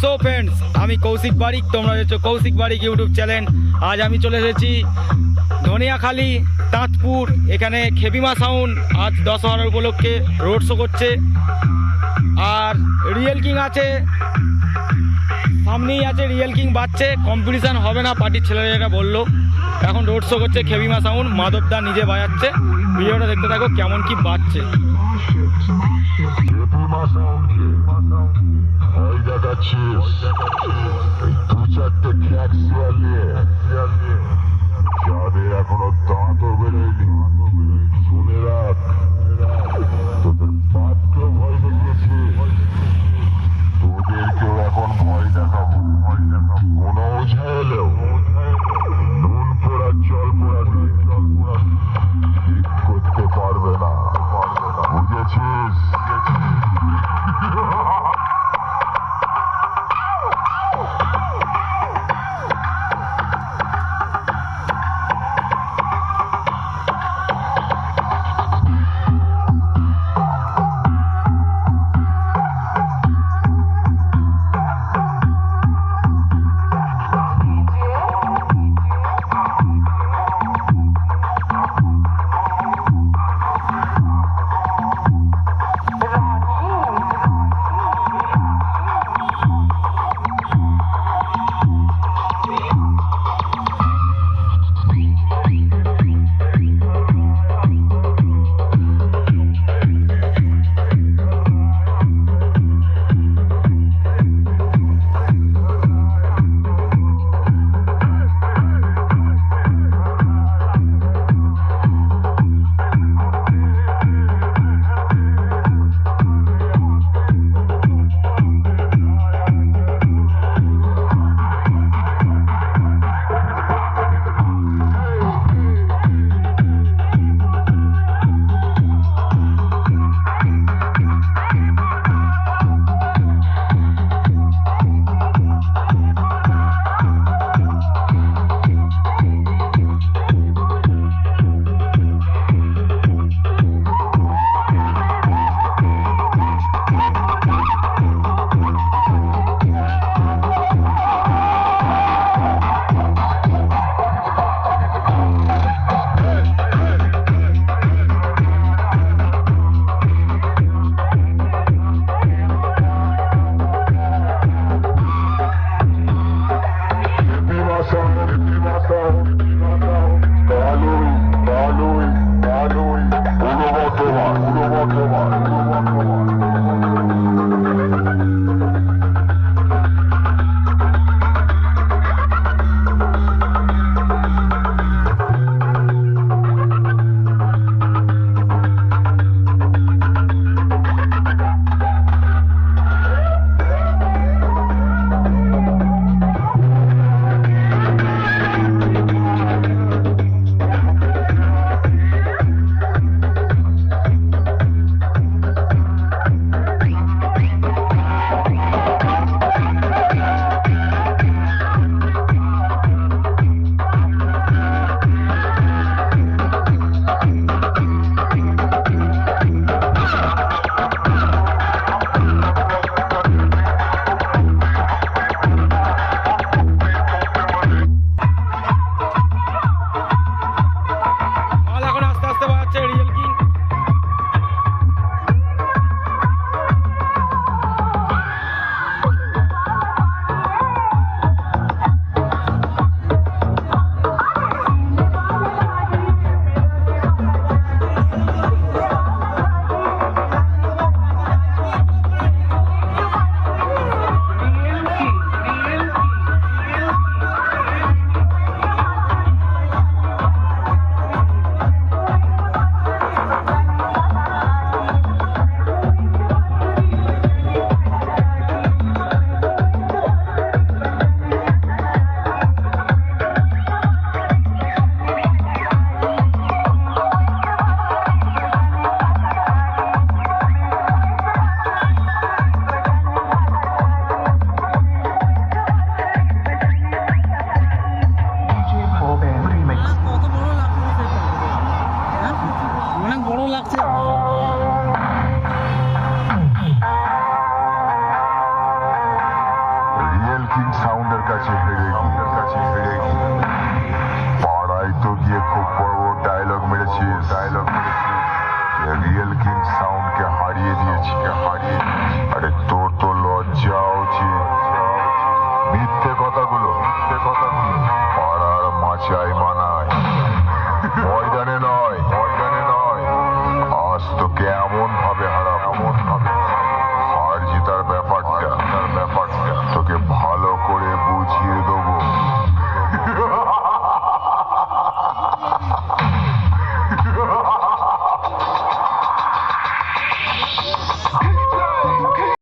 So friends আমি কৌশিক বারিক, তোমরা হচ্ছে কৌশিক বারিক ইউটিউব চ্যানেল আজ আমি চলে এসেছি ধনিয়াখালী, তাঁতপুর, এখানে খেবিমা সাউন্ড আজ দশহরা উপলক্ষে রোড শো করছে। আর রিয়েল কিং আছে, সামনেই আছে রিয়েল কিং বাজছে কম্পিটিশান হবে না পার্টির ছেলেরা বলল। এখন রোড শো করছে খেবিমা সাউন্ড মাধবদা নিজে বাজাচ্ছে। ভিডিওটা দেখতে থাকো কেমন কি বাজছে। এখনও দাঁতও বেরোয়নি শুনে রাখ কাছে হেরে সাউন্ডের কাছে হেরে পাড়ায় তো গিয়ে খুব বড় ডায়লগ মেরেছি ডায়লগ মেরেছিস। রিয়েল কিং সাউন্ডকে হারিয়ে দিয়েছি। হারিয়ে আরে তোর তো লজ্জা উচিত মিথ্যে কথাগুলো। মিথ্যে কথাগুলো। পাড়ার মাচায় মানায়। ময়দানে নয়। ময়দানে নয়। আজ তোকে এমন